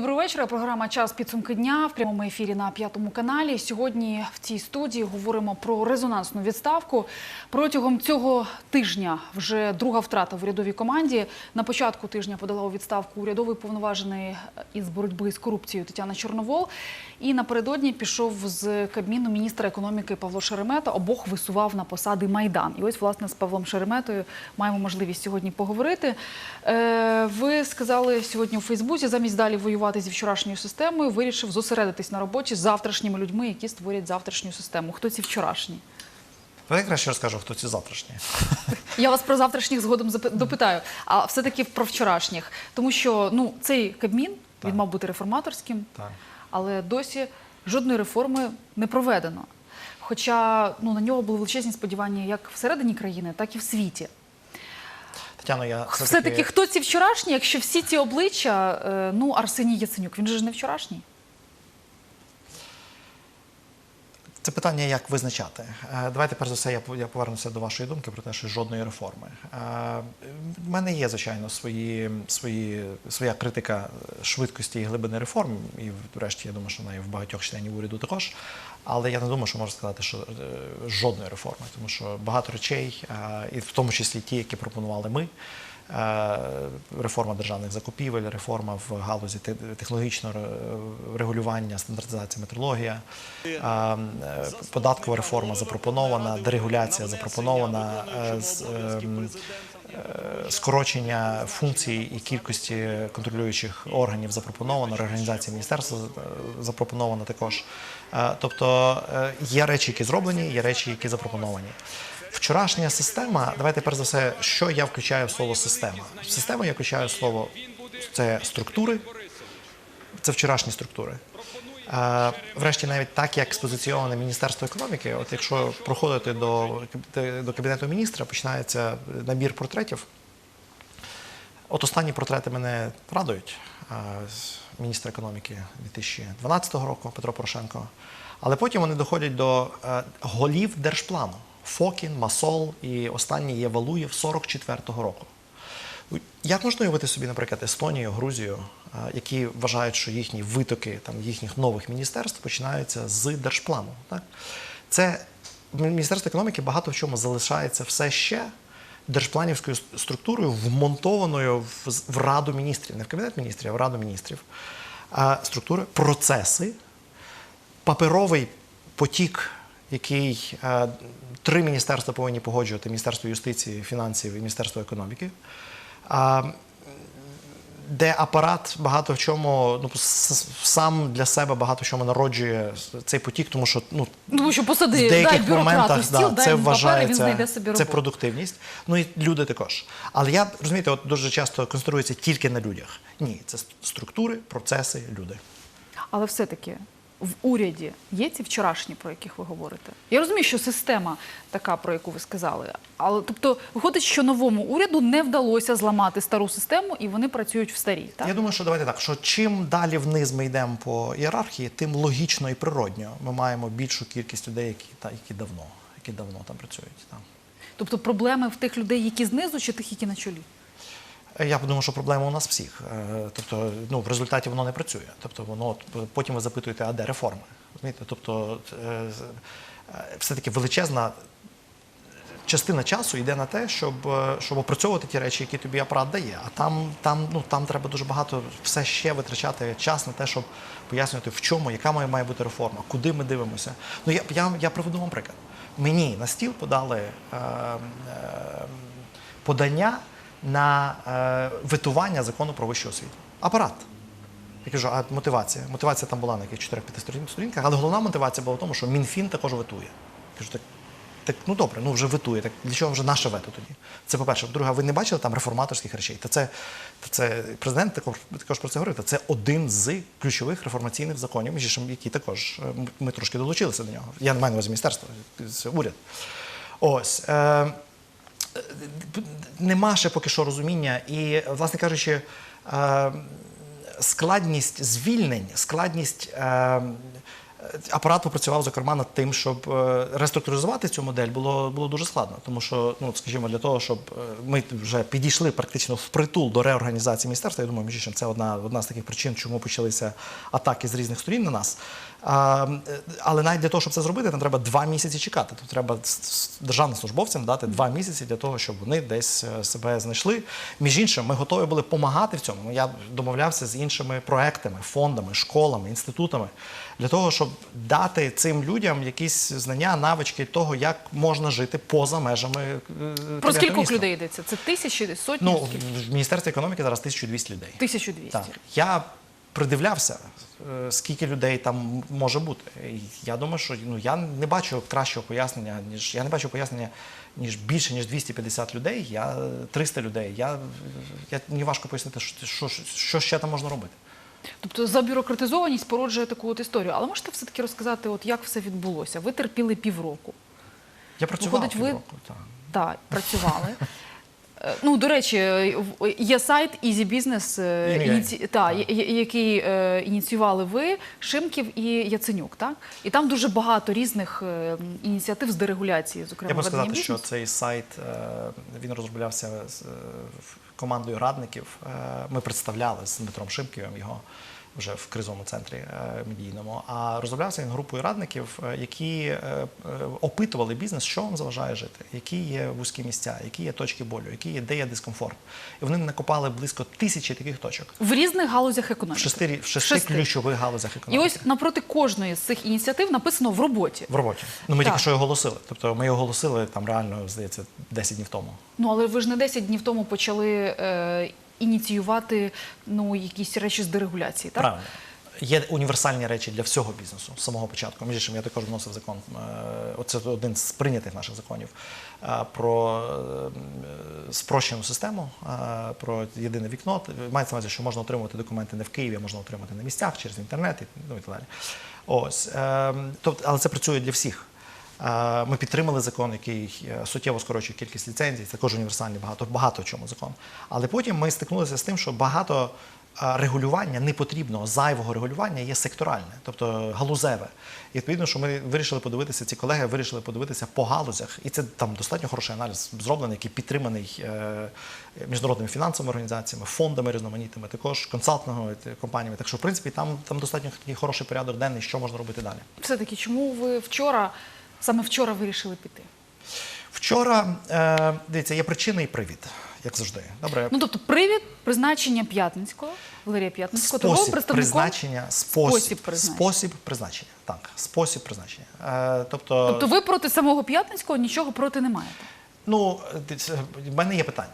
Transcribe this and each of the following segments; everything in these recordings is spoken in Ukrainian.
Доброго вечора. Програма Час підсумки дня в прямому ефірі на п'ятому каналі. Сьогодні в цій студії говоримо про резонансну відставку. Протягом цього тижня вже друга втрата в урядовій команді. На початку тижня подала у відставку урядовий повноважений із боротьби з корупцією Тетяна Чорновол. І напередодні пішов з кабміну міністра економіки Павло Шеремета. Обох висував на посади Майдан. І ось власне з Павлом Шереметою маємо можливість сьогодні поговорити. Е, Ви сказали сьогодні у Фейсбуці, замість далі воювати зі вчорашньою системою, вирішив зосередитись на роботі з завтрашніми людьми, які створять завтрашню систему. Хто ці вчорашні? Я краще розкажу, хто ці завтрашні. Я вас про завтрашніх згодом допитаю, а все-таки про вчорашніх. Тому що ну, цей Кабмін, Так. він мав бути реформаторським, Так. але досі жодної реформи не проведено. Хоча ну, на нього були величезні сподівання як всередині країни, так і в світі. Тетяно, я Все-таки хто ці вчорашні, якщо всі ці обличчя, е, ну, Арсеній Яценюк, він же ж не вчорашній. Це питання, як визначати. Е, Давайте, перш за все, я по- я повернуся до вашої думки про те, що жодної реформи. Е, В мене є, звичайно, свої, свої, своя критика швидкості і глибини реформ, і врешті, я думаю, що вона і в багатьох членів уряду також. Але я не думаю, що можна сказати, що е, жодної реформи, тому що багато речей, е, і в тому числі ті, які пропонували ми. Е, Реформа державних закупівель, реформа в галузі те- технологічного регулювання, стандартизація метрологія, е, податкова реформа запропонована, дерегуляція запропонована, е, ем, скорочення функцій і кількості контролюючих органів запропоновано, реорганізація міністерства запропонована також. Тобто є речі, які зроблені, є речі, які запропоновані. Вчорашня система, давайте перш за все, що я включаю в слово система. В систему я включаю слово це структури, це вчорашні структури. Е, Врешті, навіть так, як спозиційоване Міністерство економіки, от якщо проходити до, до Кабінету міністра, починається набір портретів. От останні портрети мене радують. Е, Міністра економіки 2012 року Петро Порошенко. Але потім вони доходять до е, голів держплану Фокін, Масол і останній є Валуєв 44-го року. Як можна уявити собі, наприклад, Естонію, Грузію, е, які вважають, що їхні витоки там, їхніх нових міністерств починаються з держплану? Так? Це Міністерство економіки багато в чому залишається все ще держпланівською структурою, вмонтованою в, в Раду міністрів, не в Кабінет міністрів, а в Раду міністрів. Структури, процеси, паперовий потік, який е, три міністерства повинні погоджувати: Міністерство юстиції, фінансів і Міністерство економіки. Де апарат багато в чому ну, сам для себе багато в чому народжує цей потік, тому що ну, Тому що посади, в деяких бюрократу моментах стіл, да, дай це папери, вважається собі це продуктивність. Ну і люди також. Але я розумієте, от дуже часто концентрується тільки на людях. Ні, це структури, процеси, люди. Але все-таки в уряді є ці вчорашні, про яких ви говорите. Я розумію, що система така, про яку ви сказали. Але тобто виходить, що новому уряду не вдалося зламати стару систему, і вони працюють в старій. Так? Я думаю, що давайте так, що чим далі вниз ми йдемо по ієрархії, тим логічно і природньо ми маємо більшу кількість людей, які, та, які давно, які давно там працюють. Там. Тобто проблеми в тих людей, які знизу, чи тих, які на чолі. Я думаю, що проблема у нас всіх. Е, Тобто, ну в результаті воно не працює. Тобто, воно от, потім ви запитуєте, а де реформи? Розумієте? Тобто, е, е, все-таки величезна частина часу йде на те, щоб, е, щоб опрацьовувати ті речі, які тобі апарат дає. А там, там, ну, там треба дуже багато все ще витрачати час на те, щоб пояснювати, в чому, яка має бути реформа, куди ми дивимося. Ну, я, я, я приведу вам приклад. Мені на стіл подали е, е, подання на е, витування закону про вищу освіту. Апарат. Я кажу, а мотивація? Мотивація там була на яких 4-5 сторінках, але головна мотивація була в тому, що Мінфін також ветує. Я кажу, так, так ну добре, ну вже ветує. Так для чого вже наше вето тоді? Це по-перше. По-друге, ви не бачили там реформаторських речей. Та це, та це президент також, також про це говорив. Та це один з ключових реформаційних законів, між які також е, ми трошки долучилися до нього. Я не маю на увазі міністерство, це уряд. Ось. Е, нема ще поки що розуміння. І, власне кажучи, е, складність звільнень, складність е, апарат попрацював зокрема над тим, щоб е, реструктуризувати цю модель було, було дуже складно. Тому що, ну скажімо, для того, щоб е, ми вже підійшли практично впритул до реорганізації міністерства, я думаю, між іншим, це одна, одна з таких причин, чому почалися атаки з різних сторін на нас. А, е, але навіть для того, щоб це зробити, нам треба два місяці чекати. Тобто треба державним службовцям дати два місяці для того, щоб вони десь е, себе знайшли. Між іншим, ми готові були допомагати в цьому. Я домовлявся з іншими проектами, фондами, школами, інститутами для того, щоб дати цим людям якісь знання, навички того, як можна жити поза межами. е, Про скількох людей йдеться? Це тисячі, сотні? Ну, в Міністерстві економіки зараз 1200 людей. 1200. Так. Я придивлявся, е, скільки людей там може бути. Я думаю, що ну, я не бачу кращого пояснення, ніж я не бачу пояснення, ніж більше, ніж 250 людей, я 300 людей. Я, я, мені важко пояснити, що, що, що ще там можна робити. Тобто забюрократизованість породжує таку от історію. Але можете все-таки розказати, от як все відбулося? Ви терпіли півроку. Я працював Виходить, ви- Так. Так, працювали. Е, Ну, до речі, е, є сайт Easy Business, е, ініці... та, який е, ініціювали ви, Шимків і Яценюк, так? І там дуже багато різних ініціатив з дерегуляції, зокрема Я можу сказати, що цей сайт він розроблявся з командою радників. Ми представляли з Дмитром Шимківим його вже в кризовому центрі е, медійному. А розроблявся він групою радників, е, які е, опитували бізнес, що вам заважає жити, які є вузькі місця, які є точки болю, які є де є дискомфорт. І вони накопали близько тисячі таких точок В різних галузях в економіки. шести, рі- в шести Шести. ключових галузях І ось напроти кожної з цих ініціатив написано в роботі. в роботі. Ну ми Так. тільки що його оголосили. Тобто ми його оголосили там реально, здається, 10 днів тому. Ну, але ви ж не 10 днів тому почали е, ініціювати ну, якісь речі з дерегуляції, так? Правильно. Є універсальні речі для всього бізнесу з самого початку. Між іншим, я також вносив закон. е, Оце один з прийнятих наших законів е, про е, спрощену систему, про єдине вікно. Мається на увазі, що можна отримувати документи не в Києві, а можна отримати на місцях через інтернет і, ну, і так далі. Ось. е, Тобто, але це працює для всіх. Ми підтримали закон, який е, суттєво скорочує кількість ліцензій, це також універсальний багато, багато чому закон. Але потім ми стикнулися з тим, що багато е, регулювання непотрібного, зайвого регулювання є секторальне, тобто галузеве. І відповідно, що ми вирішили подивитися, ці колеги вирішили подивитися по галузях, і це там достатньо хороший аналіз зроблений, який підтриманий е, міжнародними фінансовими організаціями, фондами різноманітними, також консалтинговими компаніями. Так що, в принципі, там, там достатньо такий хороший порядок денний, що можна робити далі. Все-таки, чому ви вчора, саме вчора вирішили піти? Вчора е, дивіться, є причина і привід, як завжди. Добре, Ну, тобто, привід призначення П'ятницького, Валерія П'ятницького, спосіб представником. призначення, спосіб, Спосіб призначення. спосіб призначення. Так, спосіб призначення. Е, тобто, Тобто ви проти самого П'ятницького нічого проти не маєте? ну, в мене є питання.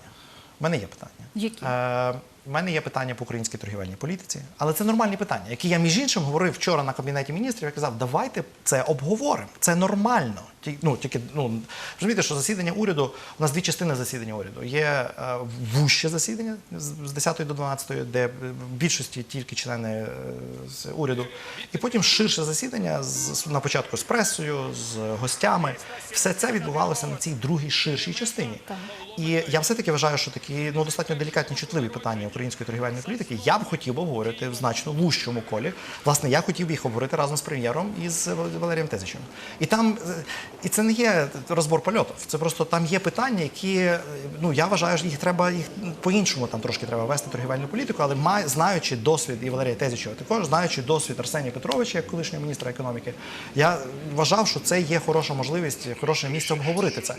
В мене є питання. Які? Е, в мене є питання по українській торгівельній політиці, але це нормальні питання, які я між іншим говорив вчора на кабінеті міністрів. Я казав, давайте це обговоримо. Це нормально. Ті- Ну тільки ну розумієте, що засідання уряду у нас дві частини засідання уряду. Є е, вуще засідання з з 10 до 12, де в більшості тільки члени е, з уряду, і потім ширше засідання з на початку з пресою, з гостями. Все це відбувалося на цій другій ширшій частині. І я все-таки вважаю, що такі ну достатньо делікатні, чутливі питання української торгівельної політики я б хотів обговорити в значно вужчому колі. Власне, я хотів би їх обговорити разом з прем'єром і з Валерієм Тезичем. І там е, і це не є розбор польотів. Це просто там є питання, які е, ну я вважаю, що їх треба їх по-іншому там трошки треба вести торгівельну політику, але має знаючи досвід і Валерія Тезичева, також знаючи досвід Арсенія Петровича, як колишнього міністра економіки, я вважав, що це є хороша можливість, хороше місце обговорити це.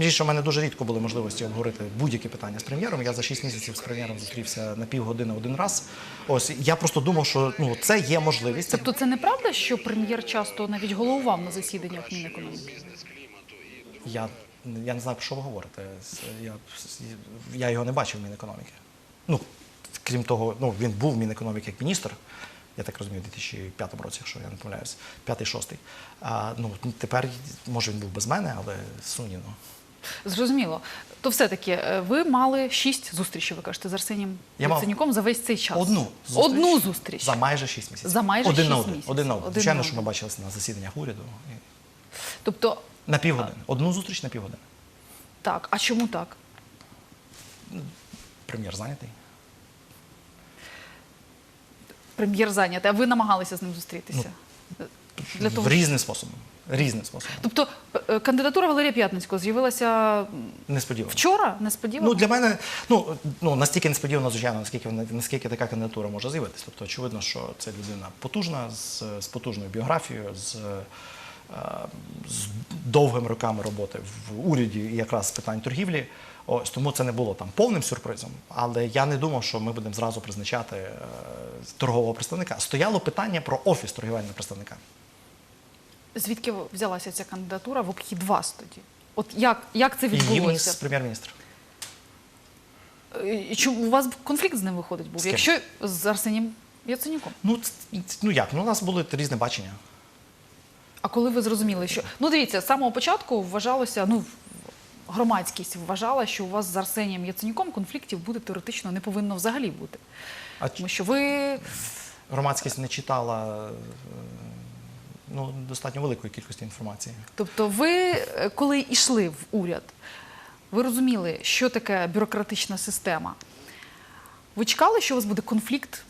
Іншим, у мене дуже рідко були можливості обговорити будь-які питання з прем'єром. Я за 6 місяців з прем'єром зустрівся на півгодини один раз. Ось я просто думав, що ну це є можливість. Тобто це неправда, що прем'єр часто навіть головував на засіданнях Мінекономіки? Я, я не знаю, про що ви говорите. Я, я його не бачив в Мінекономіки. Ну, крім того, ну, він був в Мінекономіки як міністр, я так розумію, у 2005 році, якщо я не помиляюсь, п'ятий-шостий. Ну, тепер, може, він був без мене, але сумнівно. Зрозуміло. То все-таки е, ви мали шість зустрічей, ви кажете, з Арсенієм Яценюком за весь цей час. Одну зустріч. Одну зустріч. За майже 6 місяців. За майже один на шість один. місяців. Один на один. Один Звичайно, на що ми бачилися на засіданнях уряду. Тобто, На півгодини. Одну зустріч на півгодини. так, а чому так? Прем'єр зайнятий. Прем'єр зайнятий, а ви намагалися з ним зустрітися? Ну, Для того, в різним способом. Різним способом. Тобто е, кандидатура Валерія П'ятницького з'явилася Несподівано. вчора, несподівано? Ну, для мене ну, ну, настільки несподівано, звичайно, наскільки, наскільки така кандидатура може з'явитися. Тобто, очевидно, що це людина потужна, з, з потужною біографією, з, е, з довгими роками роботи в уряді і якраз з питань торгівлі. Ось тому це не було там повним сюрпризом, але я не думав, що ми будемо зразу призначати е, торгового представника. Стояло питання про офіс торгівельного представника. Звідки взялася ця кандидатура в обхід вас тоді? От як, як це Її вніс прем'єр-міністр. Е, Чому у вас конфлікт з ним виходить був? З ким? Якщо з Арсенієм Яценюком. Ну, ну як? Ну, у нас були різне бачення. А коли ви зрозуміли, що ну дивіться, з самого початку вважалося, ну громадськість вважала, що у вас з Арсенієм Яценюком конфліктів буде теоретично не повинно взагалі бути. А Тому що ви громадськість не читала е, ну, достатньо великої кількості інформації. Тобто, ви, е, коли йшли в уряд, ви розуміли, що таке бюрократична система. Ви чекали, що у вас буде конфлікт?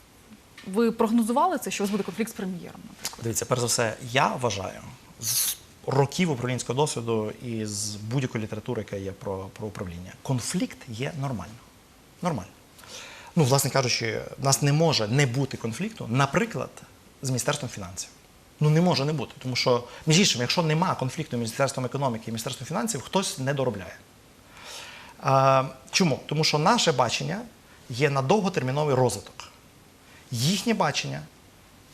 Ви прогнозували це, що у вас буде конфлікт з прем'єром? Дивіться, перш за все, я вважаю з років управлінського досвіду і з будь-якої літератури, яка є про, про управління, конфлікт є нормально. Нормально. Ну, власне кажучи, в нас не може не бути конфлікту, наприклад, з Міністерством фінансів. Ну не може не бути, тому що між іншим, якщо нема конфлікту між Міністерством економіки і Міністерством фінансів, хтось не доробляє. А, чому? Тому що наше бачення є на довготерміновий розвиток. Їхнє бачення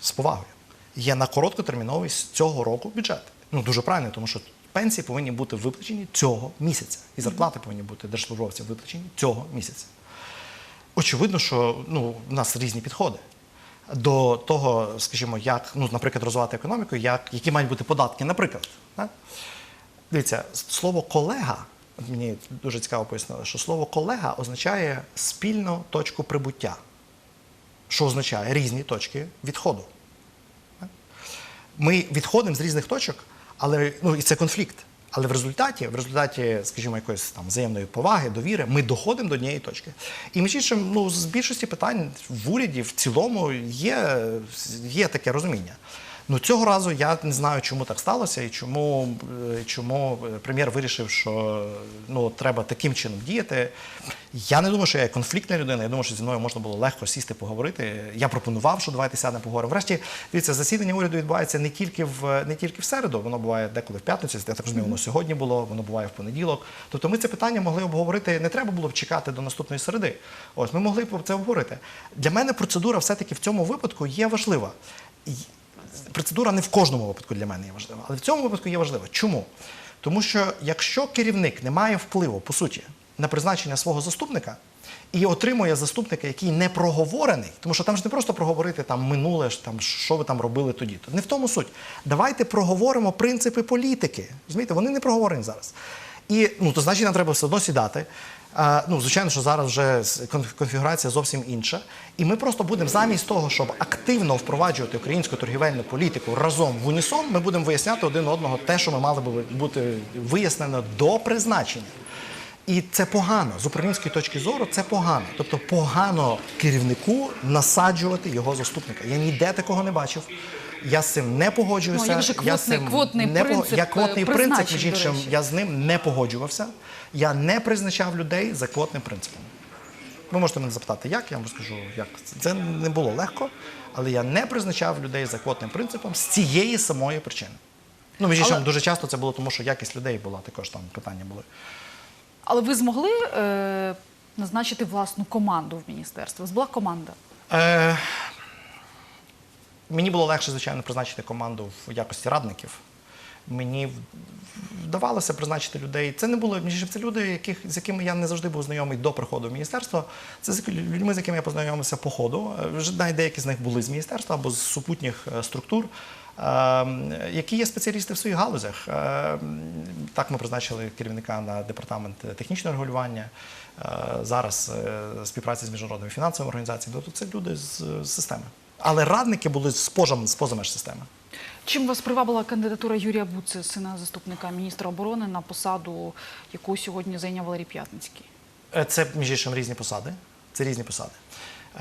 з повагою є на короткотерміновий з цього року бюджет. Ну дуже правильно, тому що пенсії повинні бути виплачені цього місяця, і зарплати повинні бути держслужбовцям виплачені цього місяця. Очевидно, що ну, в нас різні підходи до того, скажімо, як, ну, наприклад, розвивати економіку, як, які мають бути податки, наприклад. Так? Дивіться, слово колега, мені дуже цікаво пояснили, що слово колега означає спільну точку прибуття, що означає різні точки відходу. Ми відходимо з різних точок, але ну, і це конфлікт. Але в результаті, в результаті, скажімо, якоїсь там взаємної поваги, довіри, ми доходимо до однієї точки. І між іншим, ну, з більшості питань в уряді в цілому є, є таке розуміння. Ну цього разу я не знаю, чому так сталося, і чому, е, чому е, прем'єр вирішив, що ну треба таким чином діяти. Я не думаю, що я конфліктна людина. Я думаю, що зі мною можна було легко сісти, поговорити. Я пропонував, що давайте сядемо поговоримо. Врешті, дивіться, засідання уряду відбувається не тільки в не тільки в середу, воно буває деколи в п'ятницю. Я так розумію, воно сьогодні було, воно буває в понеділок. Тобто, ми це питання могли обговорити. Не треба було б чекати до наступної середи. Ось ми могли б це обговорити. Для мене процедура все-таки в цьому випадку є важлива. Процедура не в кожному випадку для мене є важлива, але в цьому випадку є важлива. Чому? Тому що якщо керівник не має впливу, по суті, на призначення свого заступника і отримує заступника, який не проговорений, тому що там ж не просто проговорити там минуле, ж, там, що ви там робили тоді. То не в тому суть. Давайте проговоримо принципи політики. Розумієте, вони не проговорені зараз. І ну, то значить, нам треба все одно сідати. Ну, звичайно, що зараз вже конфігурація зовсім інша. І ми просто будемо замість того, щоб активно впроваджувати українську торгівельну політику разом в унісон, ми будемо виясняти один одного те, що ми мали би бути вияснено до призначення. І це погано. З управлінської точки зору це погано. Тобто погано керівнику насаджувати його заступника. Я ніде такого не бачив. Я з цим не погоджуюся. Ну, як же я з квотний- цим квотний не принцип, Я квотний принцип, між іншим, я з ним не погоджувався. Я не призначав людей за квотним принципом. Ви можете мене запитати, як, я вам розкажу, як. Це не було легко, але я не призначав людей за квотним принципом з цієї самої причини. Ну, між іншим, Але- дуже часто це було тому, що якість людей була, також там питання були. Але ви змогли е, назначити власну команду в вас була команда? Е, мені було легше, звичайно, призначити команду в якості радників. Мені вдавалося призначити людей. Це не було це люди, яких, з якими я не завжди був знайомий до приходу в міністерство. Це з людьми, з якими я познайомився по ходу. Вже навіть деякі з них були з міністерства або з супутніх е, структур, е, які є спеціалісти в своїх галузях. Е, Так ми призначили керівника на департамент технічного регулювання. Е, Зараз е, співпраці з міжнародними фінансовими організаціями. Тобто це люди з системи. Але радники були з поза, з поза меж системи. Чим вас привабила кандидатура Юрія Буци, сина заступника міністра оборони, на посаду, яку сьогодні зайняв Валерій П'ятницький? Е, Це, між іншим, різні посади. Це різні посади.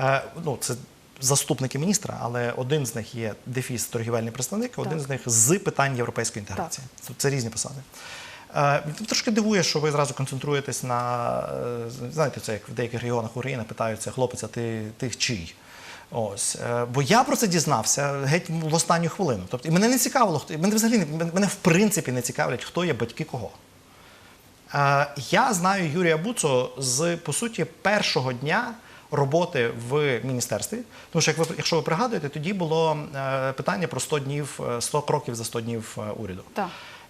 Е, ну, це заступники міністра, але один з них є дефіс торгівельний представник, один з них з питань європейської інтеграції. Це, це різні посади. Е, Трошки дивує, що ви зразу концентруєтесь на е, знаєте, це як в деяких регіонах України питаються, хлопець, а ти, ти чий? Ось, Е, бо я про це дізнався геть в останню хвилину. Тобто, і мене не цікавило, хто мене взагалі мене- в принципі не цікавлять, хто є батьки кого. Е, Я знаю Юрія Буцо з по суті першого дня роботи в міністерстві. Тому що, як ви якщо ви пригадуєте, тоді було е, питання про 100 днів, е, 100 кроків за 100 днів уряду. Так.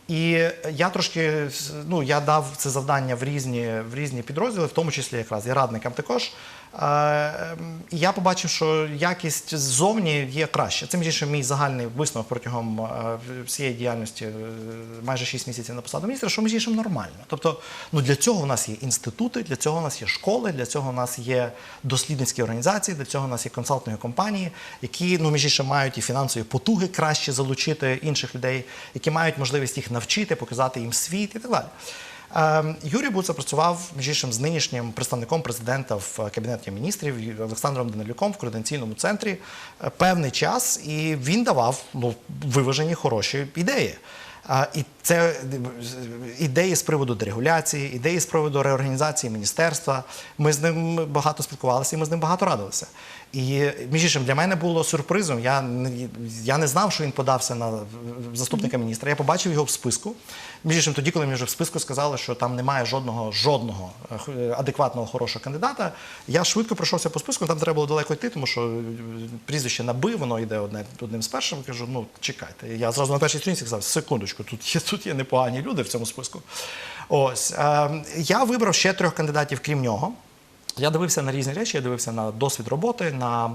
І я трошки ну я дав це завдання в різні в різні підрозділи, в тому числі якраз і радникам також. Ем, я побачив, що якість ззовні є краще. Це між іншим мій загальний висновок протягом е, всієї діяльності е, майже 6 місяців на посаду міністра, що між іншим нормально. Тобто, ну для цього у нас є інститути, для цього у нас є школи, для цього у нас є дослідницькі організації, для цього у нас є консалтингові компанії, які ну між мають і фінансові потуги краще залучити інших людей, які мають можливість їх навчити, показати їм світ і так далі. Ем, Юрій Буца працював між іншим з нинішнім представником президента в кабінеті міністрів Олександром Данилюком в координаційному центрі е, певний час, і він давав ну, виважені хороші ідеї. І це е, ідеї з приводу дерегуляції, ідеї з приводу реорганізації міністерства. Ми з ним багато спілкувалися, і ми з ним багато радилися. І між іншим для мене було сюрпризом. Я не, я не знав, що він подався на заступника міністра. Я побачив його в списку. Між іншим, тоді, коли мені вже в списку сказали, що там немає жодного жодного е, е, адекватного хорошого кандидата, я швидко пройшовся по списку. Там треба було далеко йти, тому що е, прізвище наби, воно йде одне одним з першим. Кажу, ну чекайте. Я зразу на першій сторінці сказав, секундочку, тут є тут є непогані люди в цьому списку. Ось е, я вибрав ще трьох кандидатів, крім нього. Я дивився на різні речі, я дивився на досвід роботи. На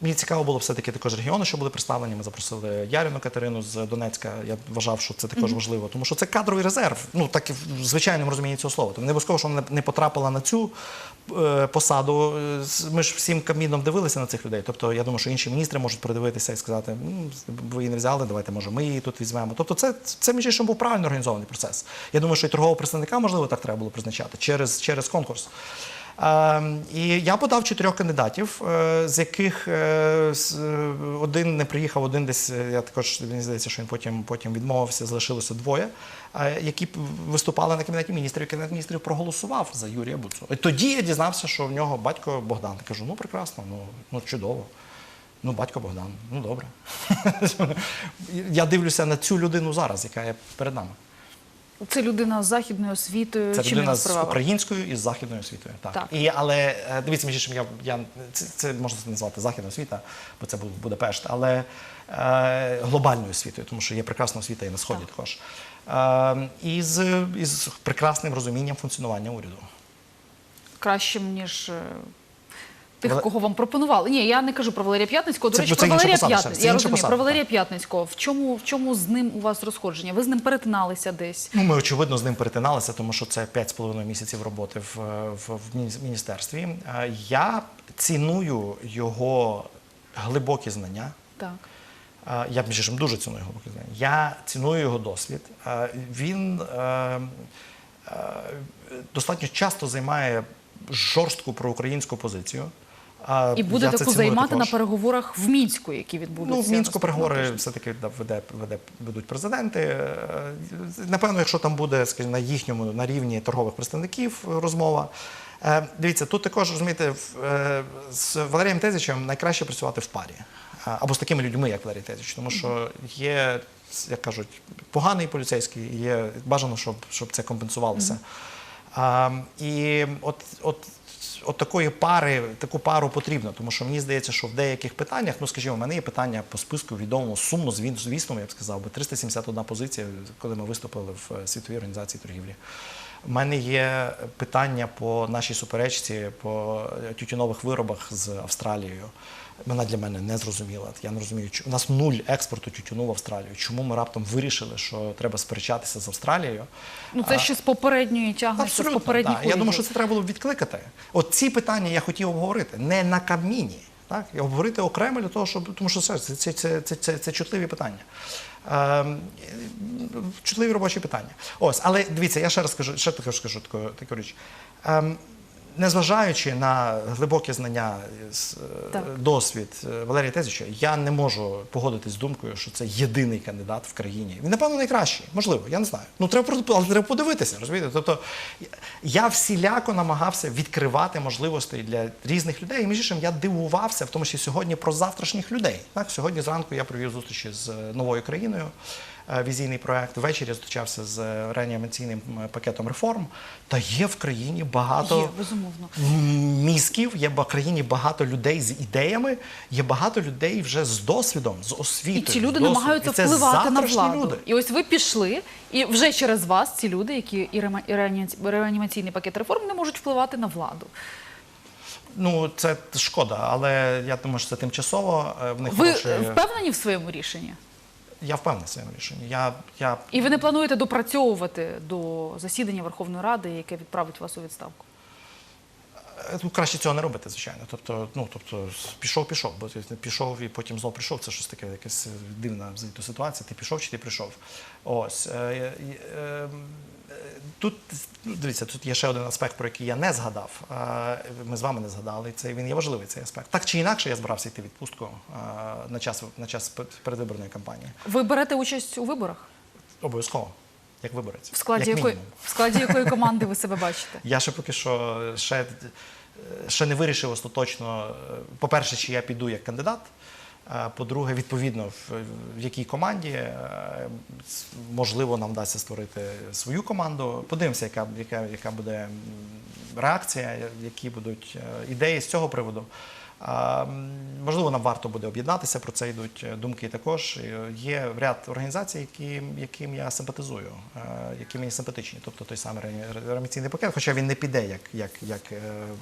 мені цікаво було все-таки також регіони, що були представлені. Ми запросили Ярину Катерину з Донецька. Я вважав, що це також важливо, тому що це кадровий резерв. Ну так і в звичайному розумінні цього слова. Тобто не обов'язково, що вона не потрапила на цю е, посаду. Ми ж всім кабміном дивилися на цих людей. Тобто я думаю, що інші міністри можуть передивитися і сказати, «М, ви її не взяли, давайте може ми її тут візьмемо. Тобто, це, це між іншим був правильно організований процес. Я думаю, що і торгового представника можливо так треба було призначати через, через конкурс. Е, І я подав чотирьох кандидатів, е, з яких е, один не приїхав, один десь. е, Я також мені здається, що він потім, потім відмовився. Залишилося двоє, які виступали на кабінеті міністрів. Кабінет міністрів проголосував за Юрія Буцу. І тоді я дізнався, що в нього батько Богдан. Я кажу, ну прекрасно, ну, ну чудово. Ну, батько Богдан, ну добре. я дивлюся на цю людину зараз, яка є перед нами. Це людина з західною освітою. Це Чим людина з українською і з західною освітою. Так. Так. І, але е, дивіться, між іншим, я, я, це, це можна назвати західна освіта, бо це був Будапешт, але е, глобальною освітою, тому що є прекрасна освіта і на Сході також. Е, і з, і з прекрасним розумінням функціонування уряду. кращим, ніж е, тих, Вале- кого вам пропонували. Ні, я не кажу про Валерія П'ятницького. До Це- речі, це про Валерія П'ятницького. Я розумію, посада, про Валерія. П'ятницького. В чому, в чому з ним у вас розходження? Ви з ним перетиналися десь? Ну, ми очевидно з ним перетиналися, тому що це 5,5 місяців роботи в, в, в міністерстві. Я ціную його глибокі знання. Так. Я між іншим дуже ціную його показання. Я ціную його досвід. Він е, е, достатньо часто займає жорстку проукраїнську позицію. І буде таку займати також. на переговорах в Мінську, які відбудуться. Ну, в Мінську переговори все-таки да, веде, веде, ведуть президенти. Е, Напевно, якщо там буде, скажімо, на їхньому на рівні торгових представників розмова. Е, Дивіться, тут також розумієте, е, з Валерієм Тезичем найкраще працювати в парі. Або з такими людьми, як Валерій Тезич, тому що є, як кажуть, поганий поліцейський, і є бажано, щоб, щоб це компенсувалося. А, і от, от, от такої пари, таку пару потрібно, тому що мені здається, що в деяких питаннях, ну скажімо, в мене є питання по списку відомо сумно, звісно, я б сказав, би 371 позиція, коли ми виступили в е, світовій організації торгівлі. У мене є питання по нашій суперечці по тютюнових виробах з Австралією. Вона для мене не зрозуміла. Я не розумію, у нас нуль експорту тютюну в Австралію. Чому ми раптом вирішили, що треба сперечатися з Австралією? Ну, це ще з попередньої тягнеться, з Абсолютно, попередніх так. Я думаю, що це треба було б відкликати. От ці питання я хотів обговорити не на Кабміні, так? І обговорити окремо для того, щоб тому що це, це, це, це, це, чутливі питання. Ем, чутливі робочі питання. Ось, але дивіться, я ще раз скажу, ще також скажу таку, таку річ. Ем, Незважаючи на глибоке знання, с- Так. досвід е, Валерія Тезіча, я не можу погодитись з думкою, що це єдиний кандидат в країні. Він, напевно, найкращий, можливо, я не знаю. Ну треба але треба подивитися, розумієте? Тобто я всіляко намагався відкривати можливості для різних людей. І між іншим я дивувався, в тому числі сьогодні про завтрашніх людей. Так, сьогодні зранку я провів зустрічі з е, новою країною. Е, Візійний проект ввечері зустрічався з е, реанімаційним пакетом реформ. Та є в країні багато Є, безумовно. мізків, є в країні багато людей з ідеями, є багато людей вже з досвідом, з І ці люди намагаються впливати на владу. Люди. І ось ви пішли, і вже через вас ці люди, які і реанімаційний пакет реформ не можуть впливати на владу. Ну це шкода, але я думаю, що це тимчасово. Е, В них Ви е, впевнені в своєму рішенні? Я впевнений в своєму рішенні. Я, я І ви не плануєте допрацьовувати до засідання Верховної Ради, яке відправить вас у відставку? Е, Ну, краще цього не робити, звичайно. Тобто, ну тобто, пішов, пішов, бо ти пішов і потім знов прийшов. Це щось таке, якась дивна ситуація. Ти пішов чи ти прийшов? Ось е, е, е, тут ну, дивіться, тут є ще один аспект, про який я не згадав. Е, Ми з вами не згадали. Це він є важливий цей аспект. Так чи інакше, я збирався йти відпустку е, на час на час передвиборної кампанії. Ви берете участь у виборах? Обов'язково, як виборець. В складі, як якої, в складі якої команди ви себе бачите? Я ще поки що ще, ще не вирішив остаточно. е, По-перше, чи я піду як кандидат. По-друге, відповідно, в, в якій команді е, можливо нам вдасться створити свою команду. Подивимося, яка, яка, яка буде реакція, які будуть е, ідеї з цього приводу. Можливо, нам варто буде об'єднатися, про це йдуть е, думки також. Е, Є ряд організацій, які, яким я симпатизую, е, які мені симпатичні. Тобто той самий реані- реанімаційний пакет, хоча він не піде як, як, як,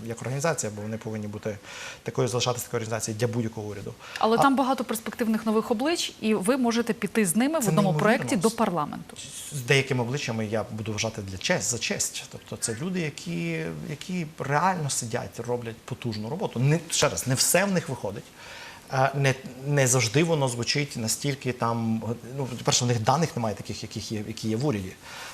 як організація, бо вони повинні бути такою залишатися такою організацією для будь-якого уряду. Але А- там багато перспективних нових облич, і ви можете піти з ними в одному проєкті до парламенту. з деякими обличчями я буду вважати для честь за честь. Тобто це люди, які, які реально сидять, роблять потужну роботу. Не ще раз, не все в них виходить. Е, Не, не завжди воно звучить настільки там. Ну, по-перше, в них даних немає таких, яких є, які є в уряді.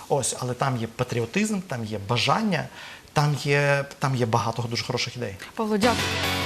Ось, але там є патріотизм, там є бажання, там є, там є багато дуже хороших ідей. Павло, дякую.